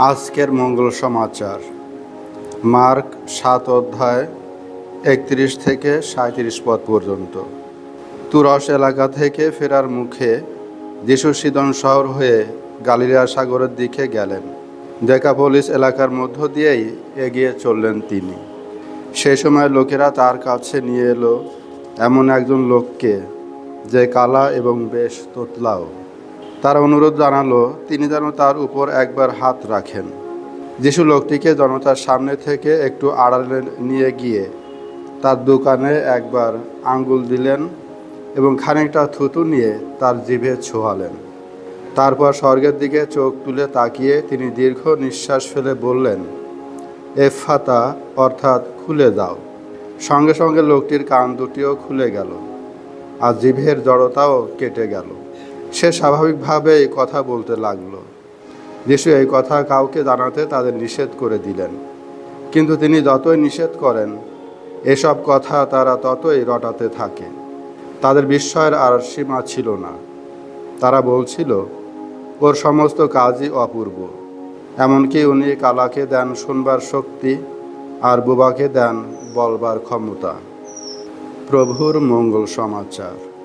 আজকের মঙ্গল সমাচার। মার্ক সাত অধ্যায় একত্রিশ থেকে সাঁত্রিশ পদ পর্যন্ত। তুরস এলাকা থেকে ফেরার মুখে যিশু সিদন শহর হয়ে গালিলিয়া সাগরের দিকে গেলেন। ডেকাপোলিস এলাকার মধ্য দিয়েই এগিয়ে চললেন তিনি। সেই সময় লোকেরা তার কাছে নিয়ে এলো, এমন একজন লোককে যে কালা এবং বেশ তোতলাও। তারা অনুরোধ জানালো, তিনি যেন তার উপর একবার হাত রাখেন। যিশু লোকটিকে জনতার সামনে থেকে একটু আড়ালে নিয়ে গিয়ে তার দোকানে একবার আঙ্গুল দিলেন এবং খানিকটা থুতু নিয়ে তার জিভে ছোঁয়ালেন। তারপর স্বর্গের দিকে চোখ তুলে তাকিয়ে তিনি দীর্ঘ নিঃশ্বাস ফেলে বললেন, এফাতা, অর্থাৎ খুলে দাও। সঙ্গে সঙ্গে লোকটির কান দুটিও খুলে গেল, আর জিভের জড়তাও কেটে গেল। সে স্বাভাবিকভাবেই কথা বলতে লাগল। যিশু এই কথা কাউকে জানাতে তাদের নিষেধ করে দিলেন। কিন্তু তিনি যতই নিষেধ করেন, এসব কথা তারা ততই রটাতে থাকে। তাদের বিস্ময়ের আর সীমা ছিল না। তারা বলছিল, ওর সমস্ত কাজই অপূর্ব। এমনকি উনি কালাকে দেন শুনবার শক্তি আর বুবাকে দেন বলবার ক্ষমতা। প্রভুর মঙ্গল সমাচার।